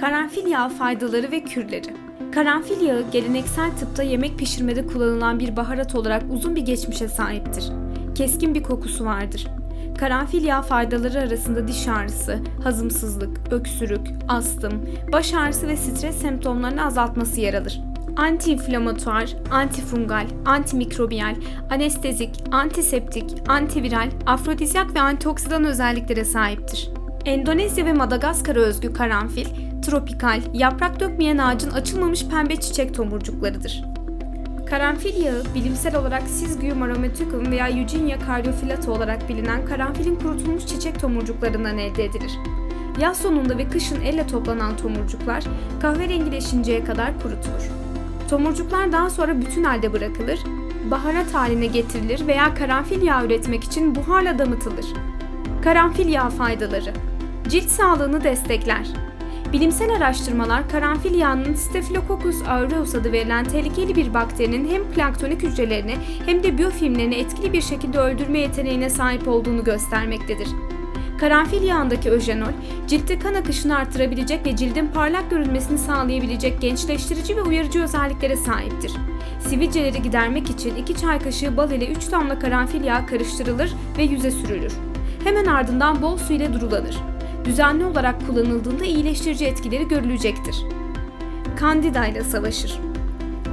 Karanfil yağı faydaları ve kürleri. Karanfil yağı geleneksel tıpta yemek pişirmede kullanılan bir baharat olarak uzun bir geçmişe sahiptir. Keskin bir kokusu vardır. Karanfil yağı faydaları arasında diş ağrısı, hazımsızlık, öksürük, astım, baş ağrısı ve stres semptomlarını azaltması yer alır. Antiinflamatuar, antifungal, antimikrobiyal, anestezik, antiseptik, antiviral, afrodizyak ve antioksidan özelliklere sahiptir. Endonezya ve Madagaskar'a özgü karanfil, tropikal, yaprak dökmeyen ağacın açılmamış pembe çiçek tomurcuklarıdır. Karanfil yağı, bilimsel olarak Syzygium aromaticum veya Eugenia caryophyllata olarak bilinen karanfilin kurutulmuş çiçek tomurcuklarından elde edilir. Yaz sonunda ve kışın elle toplanan tomurcuklar kahverengileşinceye kadar kurutulur. Tomurcuklar daha sonra bütün halde bırakılır, baharat haline getirilir veya karanfil yağı üretmek için buharla damıtılır. Karanfil yağı faydaları Cilt sağlığını destekler. Bilimsel araştırmalar karanfil yağının Staphylococcus aureus adı verilen tehlikeli bir bakterinin hem planktonik hücrelerini hem de biyofilmlerini etkili bir şekilde öldürme yeteneğine sahip olduğunu göstermektedir. Karanfil yağındaki öjenol, ciltte kan akışını artırabilecek ve cildin parlak görünmesini sağlayabilecek gençleştirici ve uyarıcı özelliklere sahiptir. Sivilceleri gidermek için 2 çay kaşığı bal ile 3 damla karanfil yağı karıştırılır ve yüze sürülür. Hemen ardından bol su ile durulanır. Düzenli olarak kullanıldığında iyileştirici etkileri görülecektir. Kandida ile savaşır.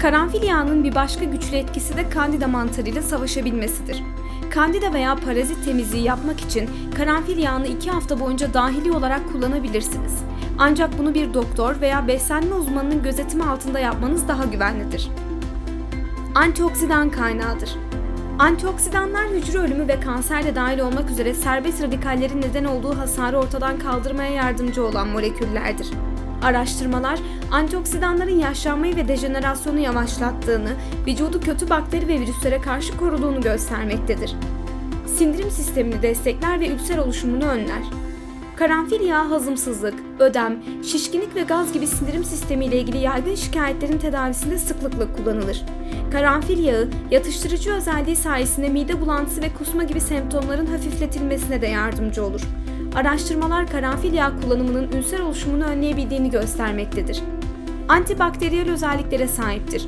Karanfil yağının bir başka güçlü etkisi de kandida mantarıyla savaşabilmesidir. Kandida veya parazit temizliği yapmak için karanfil yağını 2 hafta boyunca dahili olarak kullanabilirsiniz. Ancak bunu bir doktor veya beslenme uzmanının gözetimi altında yapmanız daha güvenlidir. Antioksidan kaynağıdır. Antioksidanlar hücre ölümü ve kanser de dahil olmak üzere serbest radikallerin neden olduğu hasarı ortadan kaldırmaya yardımcı olan moleküllerdir. Araştırmalar, antioksidanların yaşlanmayı ve dejenerasyonu yavaşlattığını, vücudu kötü bakteri ve virüslere karşı koruduğunu göstermektedir. Sindirim sistemini destekler ve ülser oluşumunu önler. Karanfil yağı hazımsızlık, ödem, şişkinlik ve gaz gibi sindirim sistemi ile ilgili yaygın şikayetlerin tedavisinde sıklıkla kullanılır. Karanfil yağı, yatıştırıcı özelliği sayesinde mide bulantısı ve kusma gibi semptomların hafifletilmesine de yardımcı olur. Araştırmalar karanfil yağı kullanımının ülser oluşumunu önleyebildiğini göstermektedir. Antibakteriyel özelliklere sahiptir.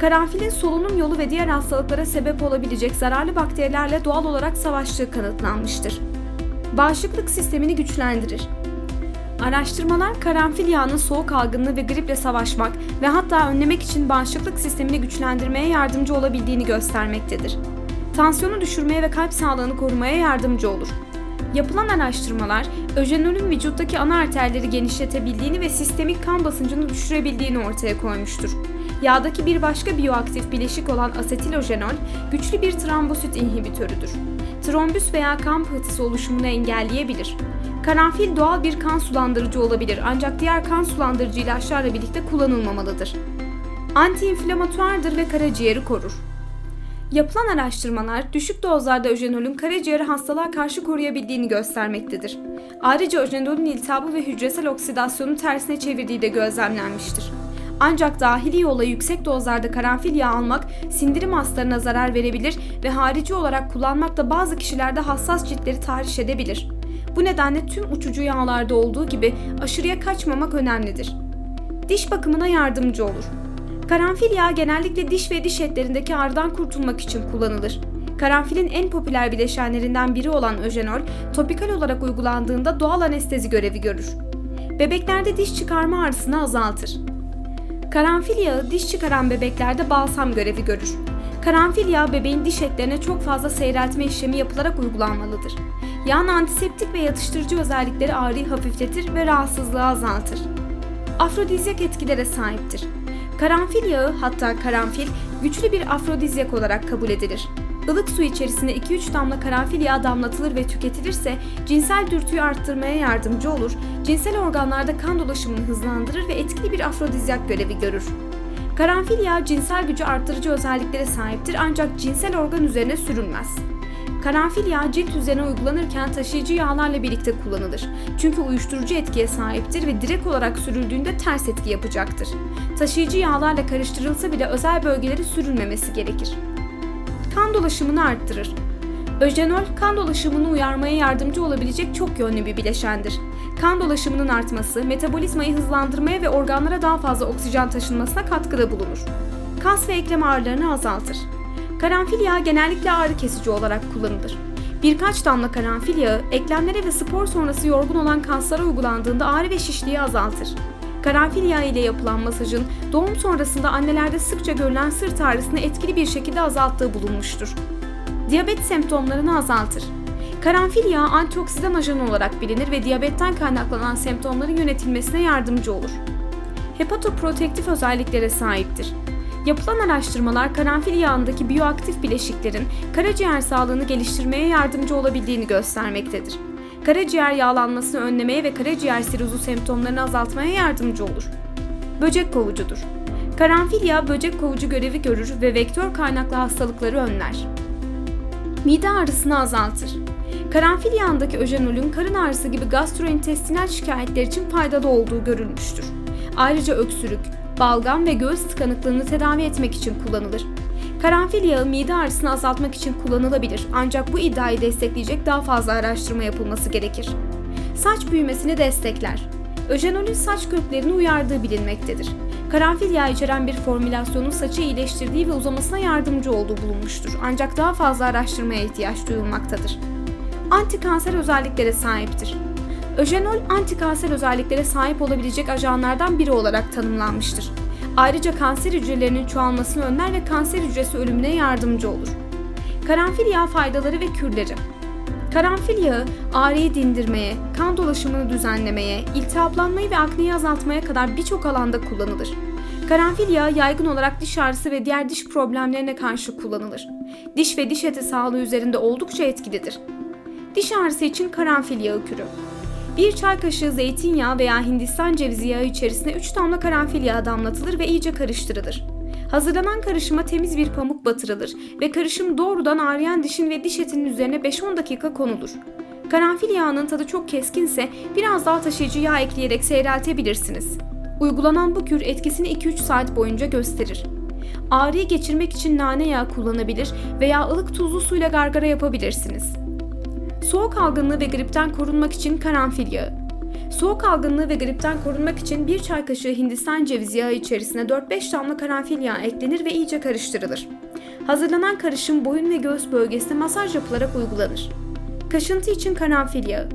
Karanfilin solunum yolu ve diğer hastalıklara sebep olabilecek zararlı bakterilerle doğal olarak savaştığı kanıtlanmıştır. Bağışıklık sistemini güçlendirir. Araştırmalar karanfil yağının soğuk algınlığı ve griple savaşmak ve hatta önlemek için bağışıklık sistemini güçlendirmeye yardımcı olabildiğini göstermektedir. Tansiyonu düşürmeye ve kalp sağlığını korumaya yardımcı olur. Yapılan araştırmalar, öjenolün vücuttaki ana arterleri genişletebildiğini ve sistemik kan basıncını düşürebildiğini ortaya koymuştur. Yağdaki bir başka biyoaktif bileşik olan asetilojenol, güçlü bir trombosit inhibitörüdür. Trombüs veya kan pıhtısı oluşumunu engelleyebilir. Karanfil doğal bir kan sulandırıcı olabilir ancak diğer kan sulandırıcı ilaçlarla birlikte kullanılmamalıdır. Antiinflamatuardır ve karaciğeri korur. Yapılan araştırmalar düşük dozlarda öjenolün karaciğeri hastalığa karşı koruyabildiğini göstermektedir. Ayrıca öjenolün iltihabı ve hücresel oksidasyonu tersine çevirdiği de gözlemlenmiştir. Ancak dahili yolla yüksek dozlarda karanfil yağı almak sindirim hastalarına zarar verebilir ve harici olarak kullanmak da bazı kişilerde hassas ciltleri tahriş edebilir. Bu nedenle tüm uçucu yağlarda olduğu gibi aşırıya kaçmamak önemlidir. Diş bakımına yardımcı olur. Karanfil yağı genellikle diş ve diş etlerindeki ağrıdan kurtulmak için kullanılır. Karanfilin en popüler bileşenlerinden biri olan öjenol, topikal olarak uygulandığında doğal anestezi görevi görür. Bebeklerde diş çıkarma ağrısını azaltır. Karanfil yağı diş çıkaran bebeklerde balsam görevi görür. Karanfil yağı bebeğin diş etlerine çok fazla seyreltme işlemi yapılarak uygulanmalıdır. Yağın antiseptik ve yatıştırıcı özellikleri ağrıyı hafifletir ve rahatsızlığı azaltır. Afrodizyak etkilere sahiptir. Karanfil yağı hatta karanfil güçlü bir afrodizyak olarak kabul edilir. Ilık su içerisine 2-3 damla karanfil yağı damlatılır ve tüketilirse cinsel dürtüyü arttırmaya yardımcı olur, cinsel organlarda kan dolaşımını hızlandırır ve etkili bir afrodizyak görevi görür. Karanfil yağı cinsel gücü arttırıcı özelliklere sahiptir ancak cinsel organ üzerine sürülmez. Karanfil yağı cilt üzerine uygulanırken taşıyıcı yağlarla birlikte kullanılır. Çünkü uyuşturucu etkiye sahiptir ve direkt olarak sürüldüğünde ters etki yapacaktır. Taşıyıcı yağlarla karıştırılsa bile özel bölgelere sürülmemesi gerekir. Kan dolaşımını arttırır. Öjenol, kan dolaşımını uyarmaya yardımcı olabilecek çok yönlü bir bileşendir. Kan dolaşımının artması, metabolizmayı hızlandırmaya ve organlara daha fazla oksijen taşınmasına katkıda bulunur. Kas ve eklem ağrılarını azaltır. Karanfil yağı genellikle ağrı kesici olarak kullanılır. Birkaç damla karanfil yağı, eklemlere ve spor sonrası yorgun olan kaslara uygulandığında ağrı ve şişliği azaltır. Karanfil yağı ile yapılan masajın doğum sonrasında annelerde sıkça görülen sırt ağrısını etkili bir şekilde azalttığı bulunmuştur. Diyabet semptomlarını azaltır. Karanfil yağı antioksidan ajanı olarak bilinir ve diyabetten kaynaklanan semptomların yönetilmesine yardımcı olur. Hepatoprotektif özelliklere sahiptir. Yapılan araştırmalar karanfil yağındaki biyoaktif bileşiklerin karaciğer sağlığını geliştirmeye yardımcı olabildiğini göstermektedir. Karaciğer yağlanmasını önlemeye ve karaciğer sirozu semptomlarını azaltmaya yardımcı olur. Böcek kovucudur. Karanfil yağı böcek kovucu görevi görür ve vektör kaynaklı hastalıkları önler. Mide ağrısını azaltır. Karanfil yağındaki öjenolün karın ağrısı gibi gastrointestinal şikayetler için faydalı olduğu görülmüştür. Ayrıca öksürük, balgam ve göğüs tıkanıklığını tedavi etmek için kullanılır. Karanfil yağı mide ağrısını azaltmak için kullanılabilir ancak bu iddiayı destekleyecek daha fazla araştırma yapılması gerekir. Saç büyümesini destekler. Öjenolün saç köklerini uyardığı bilinmektedir. Karanfil yağı içeren bir formülasyonun saçı iyileştirdiği ve uzamasına yardımcı olduğu bulunmuştur. Ancak daha fazla araştırmaya ihtiyaç duyulmaktadır. Antikanser özelliklere sahiptir. Öjenol antikanser özelliklere sahip olabilecek ajanlardan biri olarak tanımlanmıştır. Ayrıca kanser hücrelerinin çoğalmasını önler ve kanser hücresi ölümüne yardımcı olur. Karanfil yağı faydaları ve kürleri. Karanfil yağı ağrıyı dindirmeye, kan dolaşımını düzenlemeye, iltihaplanmayı ve akneyi azaltmaya kadar birçok alanda kullanılır. Karanfil yağı yaygın olarak diş ağrısı ve diğer diş problemlerine karşı kullanılır. Diş ve diş eti sağlığı üzerinde oldukça etkilidir. Diş ağrısı için karanfil yağı kürü. Bir çay kaşığı zeytinyağı veya hindistan cevizi yağı içerisine 3 damla karanfil yağı damlatılır ve iyice karıştırılır. Hazırlanan karışıma temiz bir pamuk batırılır ve karışım doğrudan ağrıyan dişin ve diş etinin üzerine 5-10 dakika konulur. Karanfil yağının tadı çok keskinse biraz daha taşıyıcı yağ ekleyerek seyreltebilirsiniz. Uygulanan bu kür etkisini 2-3 saat boyunca gösterir. Ağrıyı geçirmek için nane yağı kullanabilir veya ılık tuzlu suyla gargara yapabilirsiniz. Soğuk algınlığı ve gripten korunmak için karanfil yağı. Soğuk algınlığı ve gripten korunmak için bir çay kaşığı Hindistan cevizi yağı içerisine 4-5 damla karanfil yağı eklenir ve iyice karıştırılır. Hazırlanan karışım boyun ve göğüs bölgesine masaj yapılarak uygulanır. Kaşıntı için karanfil yağı.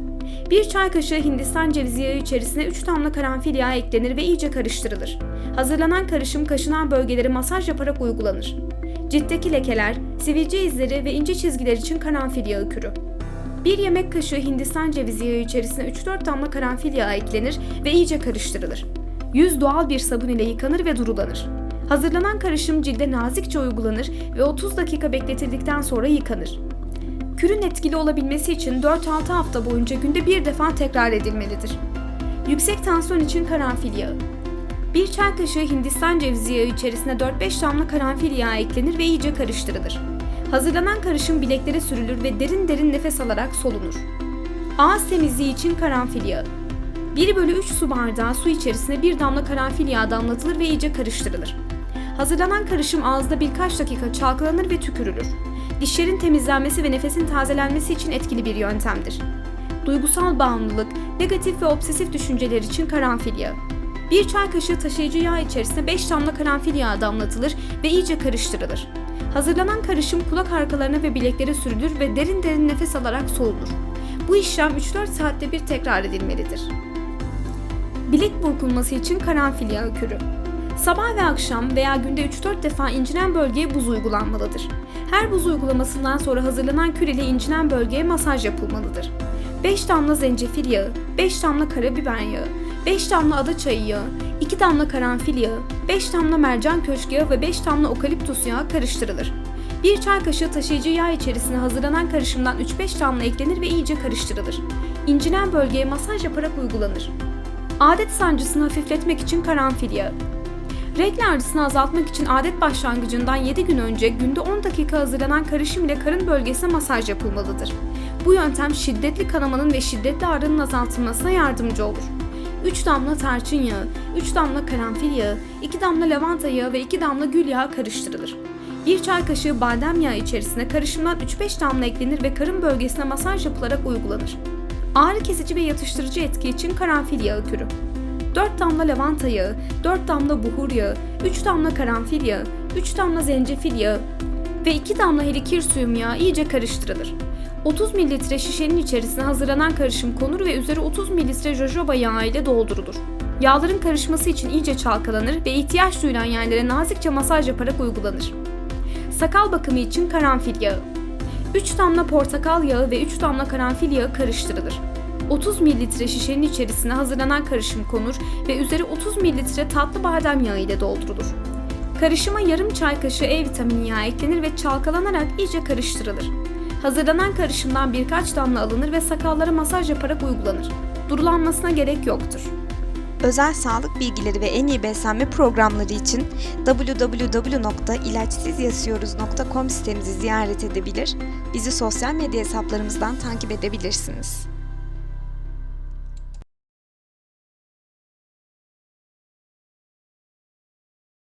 Bir çay kaşığı Hindistan cevizi yağı içerisine 3 damla karanfil yağı eklenir ve iyice karıştırılır. Hazırlanan karışım kaşınan bölgeleri masaj yaparak uygulanır. Ciltteki lekeler, sivilce izleri ve ince çizgiler için karanfil yağı kürü. Bir yemek kaşığı Hindistan cevizi yağı içerisine 3-4 damla karanfil yağı eklenir ve iyice karıştırılır. Yüz doğal bir sabun ile yıkanır ve durulanır. Hazırlanan karışım cilde nazikçe uygulanır ve 30 dakika bekletildikten sonra yıkanır. Kürün etkili olabilmesi için 4-6 hafta boyunca günde bir defa tekrar edilmelidir. Yüksek tansiyon için karanfil yağı. Bir çay kaşığı Hindistan cevizi yağı içerisine 4-5 damla karanfil yağı eklenir ve iyice karıştırılır. Hazırlanan karışım bileklere sürülür ve derin derin nefes alarak solunur. Ağız temizliği için karanfil yağı. 1 bölü 3 su bardağı su içerisine bir damla karanfil yağı damlatılır ve iyice karıştırılır. Hazırlanan karışım ağızda birkaç dakika çalkalanır ve tükürülür. Dişlerin temizlenmesi ve nefesin tazelenmesi için etkili bir yöntemdir. Duygusal bağımlılık, negatif ve obsesif düşünceler için karanfil yağı. Bir çay kaşığı taşıyıcı yağ içerisine 5 damla karanfil yağı damlatılır ve iyice karıştırılır. Hazırlanan karışım kulak arkalarına ve bileklere sürülür ve derin derin nefes alarak solunur. Bu işlem 3-4 saatte bir tekrar edilmelidir. Bilek burkulması için karanfil yağı kürü. Sabah ve akşam veya günde 3-4 defa incinen bölgeye buz uygulanmalıdır. Her buz uygulamasından sonra hazırlanan kür ile incinen bölgeye masaj yapılmalıdır. 5 damla zencefil yağı, 5 damla karabiber yağı, 5 damla ada çayı yağı, 2 damla karanfil yağı, 5 damla mercan köşk yağı ve 5 damla okaliptus yağı karıştırılır. Bir çay kaşığı taşıyıcı yağ içerisine hazırlanan karışımdan 3-5 damla eklenir ve iyice karıştırılır. İncinen bölgeye masaj yaparak uygulanır. Adet sancısını hafifletmek için karanfil yağı. Regl ağrısını azaltmak için adet başlangıcından 7 gün önce günde 10 dakika hazırlanan karışım ile karın bölgesine masaj yapılmalıdır. Bu yöntem şiddetli kanamanın ve şiddetli ağrının azaltılmasına yardımcı olur. 3 damla tarçın yağı, 3 damla karanfil yağı, 2 damla lavanta yağı ve 2 damla gül yağı karıştırılır. Bir çay kaşığı badem yağı içerisine karışımdan 3-5 damla eklenir ve karın bölgesine masaj yapılarak uygulanır. Ağrı kesici ve yatıştırıcı etki için karanfil yağı kürü. 4 damla lavanta yağı, 4 damla buhur yağı, 3 damla karanfil yağı, 3 damla zencefil yağı ve 2 damla helikir suyum yağı iyice karıştırılır. 30 mililitre şişenin içerisine hazırlanan karışım konur ve üzeri 30 mililitre jojoba yağı ile doldurulur. Yağların karışması için iyice çalkalanır ve ihtiyaç duyulan yerlere nazikçe masaj yaparak uygulanır. Sakal bakımı için karanfil yağı. 3 damla portakal yağı ve 3 damla karanfil yağı karıştırılır. 30 mililitre şişenin içerisine hazırlanan karışım konur ve üzeri 30 mililitre tatlı badem yağı ile doldurulur. Karışıma yarım çay kaşığı E vitamini yağı eklenir ve çalkalanarak iyice karıştırılır. Hazırlanan karışımdan birkaç damla alınır ve sakallara masaj yaparak uygulanır. Durulanmasına gerek yoktur. Özel sağlık bilgileri ve en iyi beslenme programları için www.ilaçsızyaşıyoruz.com sitemizi ziyaret edebilir, bizi sosyal medya hesaplarımızdan takip edebilirsiniz.